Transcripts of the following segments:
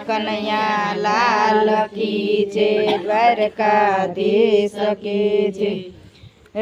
કનૈયા લાલ કી છે દ્વારકાધીશ કે છે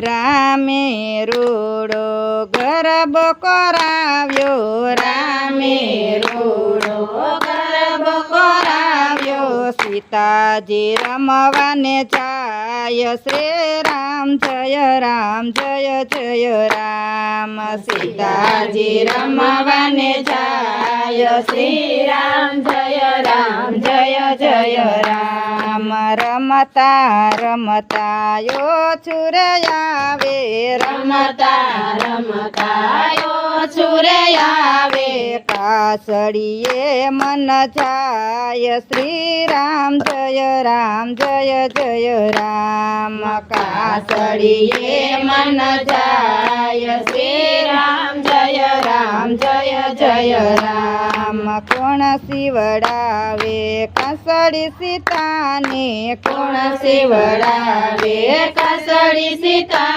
રામે રૂડો ગરબો કરાવ્યો રામે રૂડો ગરબો કરાવ્યો સીતાજી રમવાને જાય શ્રી રામ જય રામ, જય જય રામ. સીતાજી રમવાને જાય. શ્રી રામ જય રામ, જય જય રામ. રમતા રમતા યો છુરે આવે. રમતા રમતા યો છુરે આવે કાસડીએ મન જાય શ્રી રામ જય રામ જય જય રામ. કાસડીએ મન જાય શ્રી રામ જય રામ જય જય રામ. કોણ શિવડાવે કસડી સીતાને કોણ શિવડાવે કસડી સીતાને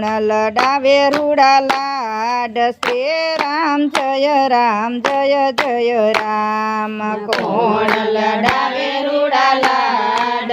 કોણ લડાવે રૂડા લાડ શ્રી રામ જય રામ જય જય રામ કોણ લડાવે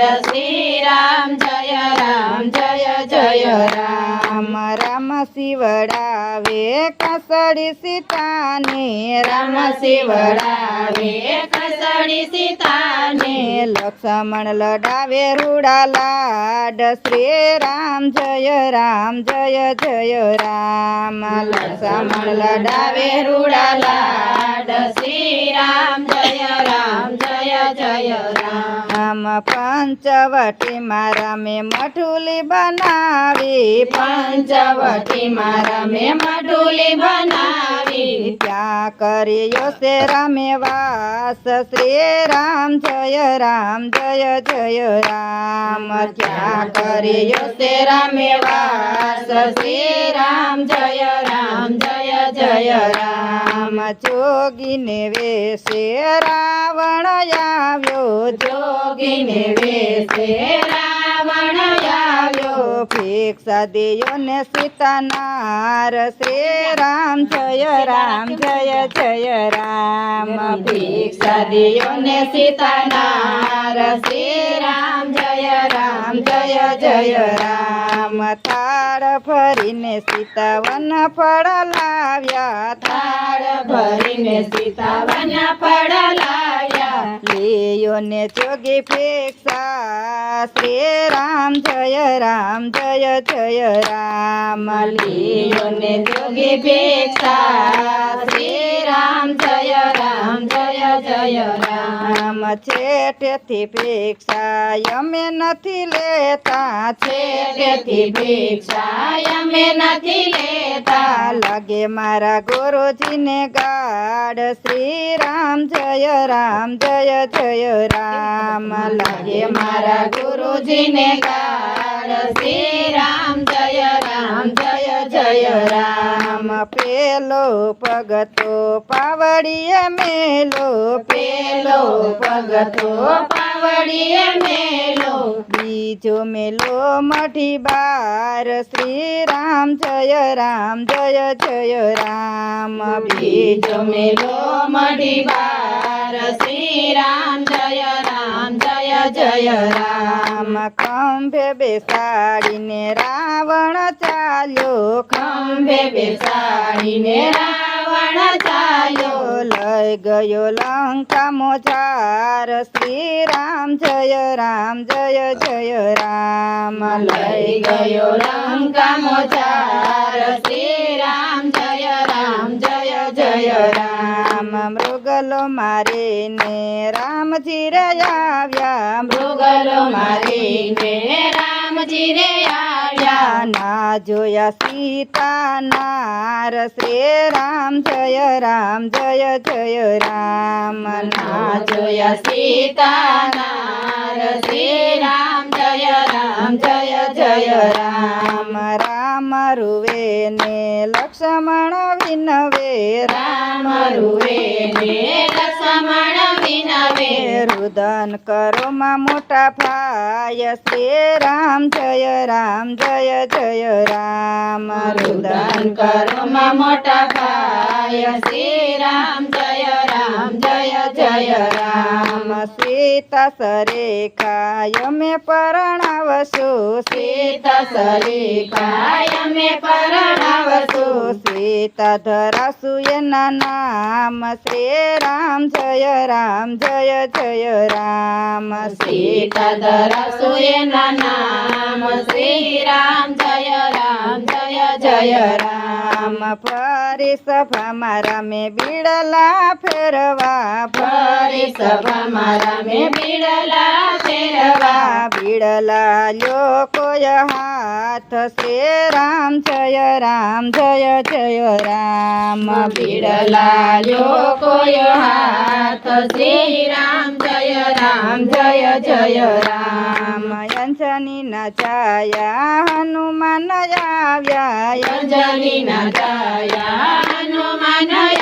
રૂડા લાડ શ્રી રામ જય રામ જય જય રામ રામ શિવડાવે કાસડી સીતાને રામ શિવડાવે કાસડી સીતાને લક્ષ્મણ લડાવે રૂડા લાડ શ્રી રામ જય રામ જય જય રામ લક્ષ્મણ લડાવે રૂડા લાડ શ્રી રામ જય રામ જય જય રામ પંચવટી મારા મેં મઠુલી બનાવી. પંચવટી મારા મેં મઠુલી બનાવી. ત્યાં કર્યો છે રામે વાસ. શ્રી રામ જય રામ જય જય રામ. ત્યાં કર્યો છે રામે વાસ. શ્રી રામ જય રામ જય જય રામ. જોગીને વેશે રાવણ આવ્યો. જોગીને વેશે રાવણ આવ્યો. ભિક્ષા દેયો ને સીતાનાર. શ્રી રામ જય રામ જય જય રામ. ભિક્ષા દેયો ને સીતાનાર. શ્રી રામ જય રામ જય જય રામ. થાળ ભરીને સીતાવન ફળ લાવ્યા થાળ ભરીને સીતાવન ફળ લાવ્યા. લેયો ને જોગી ભિક્ષા શ્રી રામ જય રામ જય જય રામ. લેયો ને જોગી શ્રી રામ છેટેથી ભિક્ષા, અમે નથી લેતા, છેટેથી ભિક્ષા, અમે નથી લેતા. લાગે મારા ગુરુજીને ગાડ શ્રી રામ જય રામ, જય જય રામ. લાગે મારા ગુરુજીને ગાડ શ્રી રામ જય રામ, જય જય રામ. પેલો પગતો પાવડીએ મેલો, પેલો પગતો પાવડીએ મેલો. બીજો મેલો મઠી બાર શ્રી રામ જય રામ, જય જય રામ. બીજો મેલો મઠી બાર શ્રી રામ જય રામ. જય રામ. ખંભે બેસાડીને રાવણ ચાલ્યો. ખંભે બેસાડીને રાવણ ચાલ્યો. લઈ ગયો લંકા મોજાર શ્રી રામ જય રામ જય જય રામ. લઈ ગયો લંકા મોજાર શ્રી મૃગલો મારીને રામજી રે આવ્યા. મૃગલો મારીને રામજી રે આવ્યા. ના જોયા સીતા નાર શ્રી રામ જય રામ જય જય રામ. ના જોયા સીતા નાર શ્રી રામ જય રામ જય જય રામ. રામ રૂવે ને લક્ષ્મણ વિનવે રામ રૂવે ને લક્ષ્મણ વિનવે. રુદન કરો માં મોટા ભાય શ્રી રામ જય રામ જય જય, રામ. રુદન કરો માં મોટા ભાય શ્રી રામ જય રામ રામ જય જય રામ. સીતા સરેખાય મે પરણાવશું. સીતા સરેખાય મે પરણાવશું. સીતા ધરાશું એના નામ શ્રી રામ જય રામ જય જય રામ સીતા ધરાસુ એના નામ શ્રી રામ જય રામ જય જય રામ ફરી સભા મારા રમે બીડલા ફેરવા ફરી સભામાં રમે બીડલા બીડલા લોકોય હાથ શ્રી રામ જય રામ જય જય, રામ. બીડલા લોકોય હાથ શ્રી રામ જય રામ જય જય, રામ. અંજની નચાયા હનુમાન આવ્યા. અંજની નચાયા હનુમાન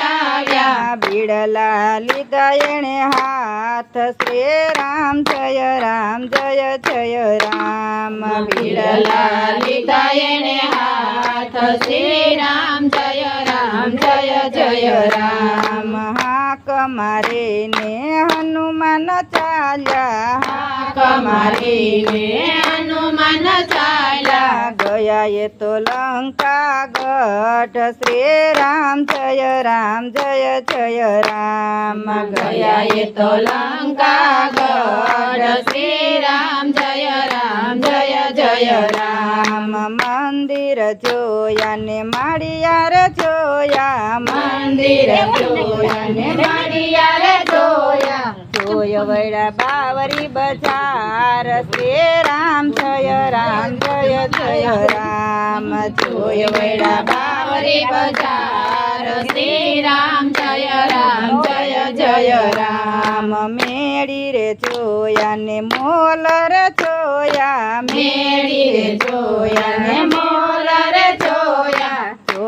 આવ્યા બીડલા લીધા એણે હાથ. શ્રી રામ, જય રામ, જય જય રામ. બીડલા લીધા એણે હાથ. શ્રી રામ, જય રામ, જય જય રામ. હાક મારે ને હનુમાન ચાલ્યા હાક મારીને હનુમાન ચાલ્યા ગયા એ તો લંકા ગઢ શ્રી રામ જય રામ જય જય રામ ગયા એ તો લંકા ગઢ શ્રી રામ જય રામ જય જય રામ રામ મંદિર જોયા ને માળિયાર જોયા, મંદિર જોયા. વડા બાવરી બજાર, શ્રી રામ જય રામ, જય જય રામ. જોય વડા બાવરી બજાર. શ્રી રામ જય રામ જય જય રામ મેળી રે જોયા ને મોલર જોયા મેળી રે જોયા ને મોલર જોયા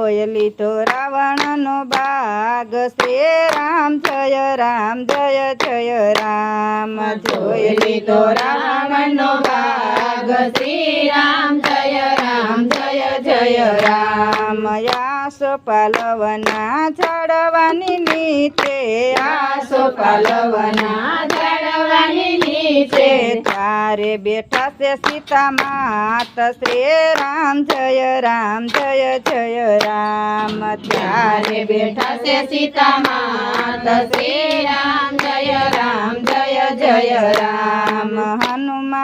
જોઈ લીધો રાવણનો બાગ. શ્રી રામ, જય રામ, જય જય રામ. જોઈ લીધો રાવણનો ભાગ શ્રી રામ, જય રામ, જય જય રામ. યાસ પાલવના ચડવાની નીચે આસો પાલવના જળવાની નીચે તારે બેઠા છે સીતા માત શ્રી રામ જય રામ જય જય રામ ત્યારે બેઠા છે સીતા માત શ્રી રામ જય રામ જય જય રામ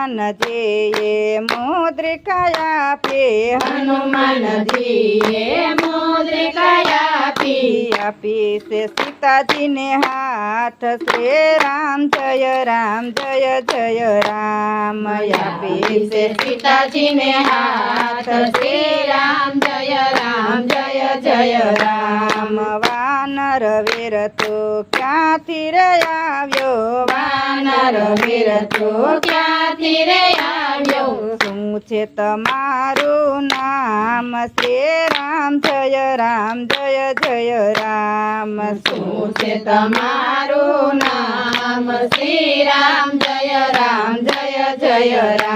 હનુમાન જે મુદ્રિકા આપે. હનુમાનજીએ મુદ્રિકા આપી. આપી છે સીતાજીને હાથ. શ્રી રામ જય રામ જય જય રામ. આપી છે સીતાજીને હાથ. શ્રી રામ જય રામ જય જય રામ. વાનર વીર તો ક્યાંથી રે આવ્યો? વાનર વીર તો ક્યાંથી રે આવ્યો? શું છે તમારું નામ? શ્રી રામ જય રામ જય જય રામ. શું છે તમારું નામ? શ્રી રામ જય રામ જય જય રામ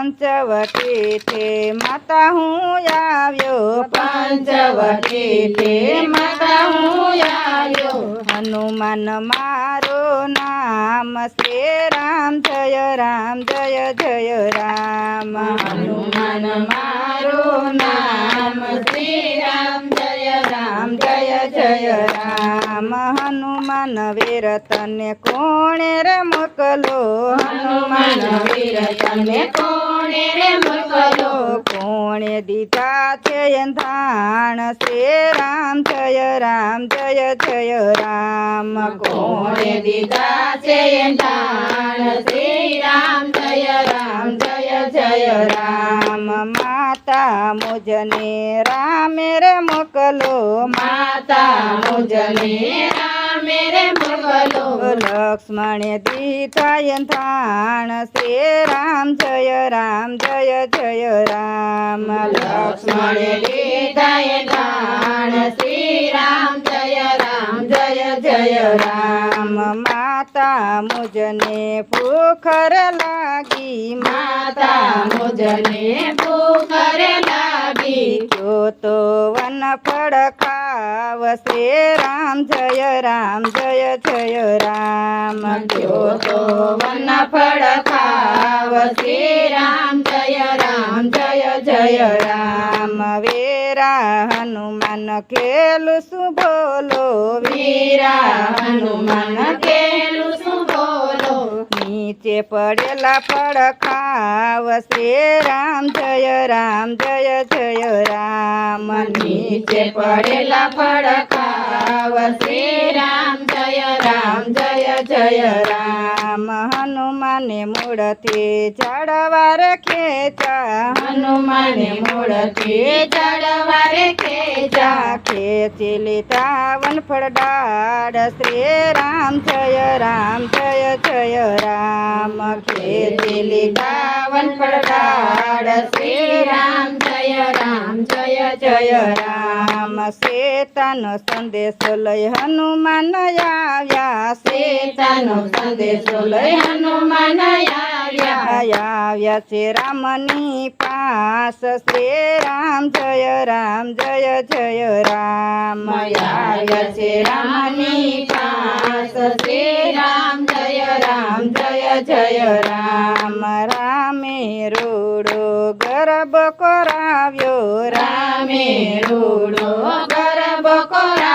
પંચવટી તે માતા હું આવ્યો. પંચવટી તે માતા હું આવ્યો. હનુમાન મારો નામ શ્રી રામ જય રામ જય જય રામ. હનુમાન મારો નામ શ્રી રામ જય રામ જય જય રામ. હનુમાન વીર તને કોણે રે મોકલો હનુમાન વીર તને કોણે રે મોકલો કોણે દીધા છે ધાણ શ્રી રામ જય રામ જય જય રામ કોણે દીધા છે દાન શ્રી રામ જય રામ જય જય રામ રામ માતા મુજને રામે રે મોકલો માતા મુજને રામે રે મોકલો લક્ષ્મણે દીધા ધાણ શ્રી રામ જય રામ જય જય રામ લક્ષ્મણે લીધા એ દાન શ્રી રામ જય રામ જય જય રામ માતા મુજને ભૂખર લાગી. માતા મુજને ભૂખર લાગી. જો તો વન ફડકાવશે રામ જય રામ જય જય, રામ. જો તો વન ફડકાવશે રામ જય રામ જય જય, રામ. રામ વેરા હનુમાન કેલું શું બોલો? વીરા હનુમાન કેલું શું બોલો? નીચે પડેલા પડખાવ ખાવ શ્રી રામ, જય રામ, જય જય રામ. નીચે પડેલા પડખાવ, શ્રી રામ, જય રામ, જય જય રામ. રામ હનુમાને મૂળથી ઝાડવાર ખેચા હનુમાને મૂળથી જળવારે ખેચા ખેચી લીધા વનફળ ડાળ શ્રી રામ જય રામ જય જય રામ. ખેચી લીધા વનફળ ડાળ શ્રી રામ જય રામ જય જય જય રામ. સીતાનો સંદેશ લઈ હનુમાન આવ્યા. સીતાનો સંદેશો લઈ હનુમાન આવ્યા આવ્યા છે રામની પાસ શ્રી રામ જય રામ જય જય રામ આવ્યા છે રામની પાસ શ્રી રામ જય રામ જય જય રામ રામ રામે રૂડો ગરબ કરાવ્યો રામે રૂડો ગરબ કરાવ્યો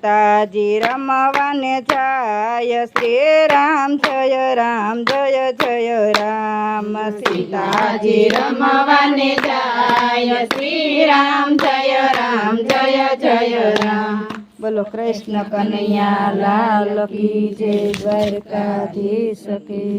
સીતાજી રમવાને જાય. શ્રી રામ, જય રામ, જય જય રામ. સીતાજી રમવાને જાય. શ્રી રામ, જય રામ, જય જય રામ. બોલો, કૃષ્ણ કનૈયા, લાલ કી જય દ્વારકાધીશ કી